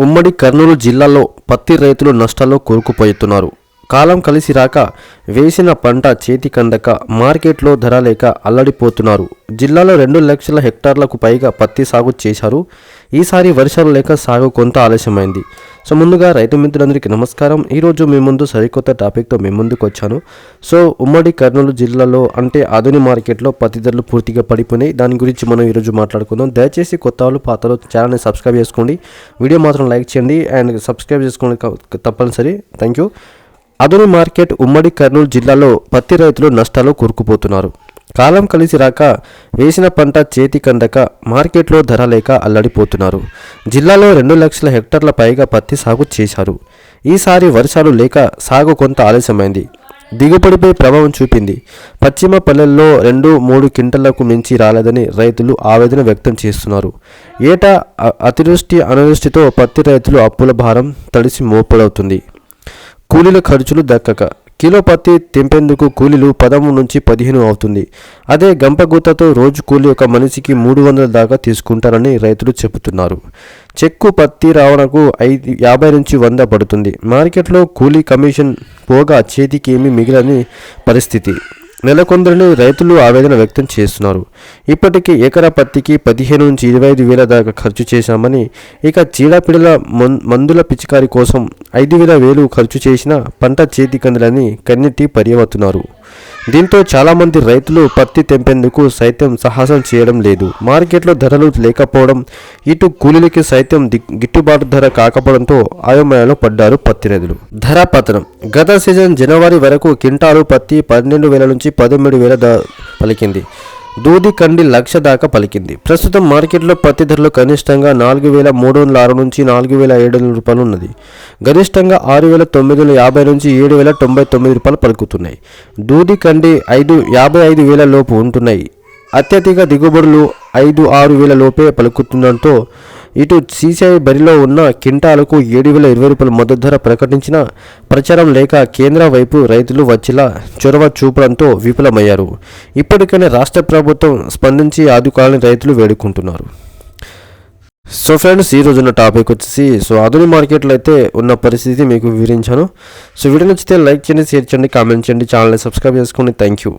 ఉమ్మడి కర్నూలు జిల్లాలో పత్తి రైతులు నష్టాల్లో కోరుకుపోతున్నారు. కాలం కలిసి రాక వేసిన పంట చేతికందక మార్కెట్లో ధర లేక అల్లడిపోతున్నారు. జిల్లాలో రెండు లక్షల హెక్టార్లకు పైగా పత్తి సాగు చేశారు. ఈసారి వర్షాలు లేక సాగు కొంత ఆలస్యమైంది. సో ముందుగా రైతు మిత్రులందరికీ నమస్కారం. ఈరోజు మీ ముందు సరికొత్త టాపిక్తో మీ ముందుకు వచ్చాను. సో ఉమ్మడి కర్నూలు జిల్లాలో అంటే ఆధునిక మార్కెట్లో పత్తి ధరలు పూర్తిగా పడిపోయినాయి. దాని గురించి మనం ఈరోజు మాట్లాడుకుందాం. దయచేసి కొత్త వాళ్ళు పాతలు ఛానల్ని సబ్స్క్రైబ్ చేసుకోండి. వీడియో మాత్రం లైక్ చేయండి అండ్ సబ్స్క్రైబ్ చేసుకోండి తప్పనిసరి. థ్యాంక్ యూ ఆధునిక మార్కెట్ ఉమ్మడి కర్నూలు జిల్లాలో పత్తి రైతులు నష్టాలు కూరుకుపోతున్నారు. కాలం కలిసి రాక వేసిన పంట చేతి కందక మార్కెట్లో ధర లేక అల్లడిపోతున్నారు. జిల్లాలో రెండు లక్షల హెక్టార్ల పైగా పత్తి సాగు చేశారు. ఈసారి వర్షాలు లేక సాగు కొంత ఆలస్యమైంది. దిగుబడిపై ప్రభావం చూపింది. పశ్చిమ పల్లెల్లో రెండు మూడు క్వింటళ్ళకు మించి రాలేదని రైతులు ఆవేదన వ్యక్తం చేస్తున్నారు. ఏటా అతివృష్టి అనావృష్టితో పత్తి రైతులు అప్పుల భారం తడిసి మోపుడవుతుంది. కూలీల ఖర్చులు దక్కక కిలో పత్తి తెంపేందుకు కూలీలు పదమూడు నుంచి పదిహేను అవుతుంది. అదే గంపగుత్తతో రోజు కూలి ఒక మనిషికి మూడు వందల దాకా తీసుకుంటారని రైతులు చెబుతున్నారు. చెక్కు పత్తి రావణకు ఐదు యాభై నుంచి వంద పడుతుంది. మార్కెట్లో కూలీ కమిషన్ పోగా చేతికి ఏమీ మిగిలని పరిస్థితి. నెలకొందరిని రైతులు ఆవేదన వ్యక్తం చేస్తున్నారు. ఇప్పటికీ ఎకరా పత్తికి పదిహేను నుంచి ఇరవై ఐదు వేల దాకా ఖర్చు చేశామని ఇక చీడపీడల మం- మందుల పిచికారి కోసం ఐదు వేల వేలు ఖర్చు చేసిన పంట చేతికందులని కన్నెట్టి పర్యవతున్నారు దీంతో చాలామంది రైతులు పత్తి తెంపేందుకు సైతం సాహసం చేయడం లేదు. మార్కెట్లో ధరలు లేకపోవడం ఇటు కూలీలకి సైతం గిట్టుబాటు ధర కాకపోవడంతో ఆయోమయంలో పడ్డారు పత్తి రైతులు. ధర పతనం. గత సీజన్ జనవరి వరకు కింటాలు పత్తి పన్నెండు వేల నుంచి పదమూడు వేల పలికింది. దూది కండి లక్ష దాకా పలికింది. ప్రస్తుతం మార్కెట్లో పత్తి ధరలు కనిష్టంగా నాలుగు వేల మూడు వందల ఆరు నుంచి నాలుగు వేల ఏడు వందల రూపాయలు ఉన్నది. గరిష్టంగా ఆరు వేల తొమ్మిది వందల యాభై నుంచి ఏడు వేల తొంభై తొమ్మిది రూపాయలు పలుకుతున్నాయి. దూది కండి ఐదు యాభై ఐదు వేల లోపు ఉంటున్నాయి. అత్యధిక దిగుబడులు ఐదు ఆరు వేల లోపే పలుకుతుండటంతో ఇటు సీసీఐ బరిలో ఉన్న కింటాలకు ఏడు వేల ఇరవై రూపాయల మద్దతు ధర ప్రకటించిన ప్రచారం లేక కేంద్ర వైపు రైతులు వచ్చేలా చొరవ చూపడంతో విఫలమయ్యారు. ఇప్పటికైనా రాష్ట్ర ప్రభుత్వం స్పందించి ఆదుకోవాలని రైతులు వేడుకుంటున్నారు. సో ఫ్రెండ్స్ ఈ రోజున్న టాపిక్ వచ్చేసి సో ఆధునిక మార్కెట్లో అయితే ఉన్న పరిస్థితి మీకు వివరించాను. సో వీడియో నచ్చితే లైక్ చేయండి షేర్ చేయండి కామెంట్ చేయండి ఛానల్ని సబ్స్క్రైబ్ చేసుకోండి థ్యాంక్ యూ.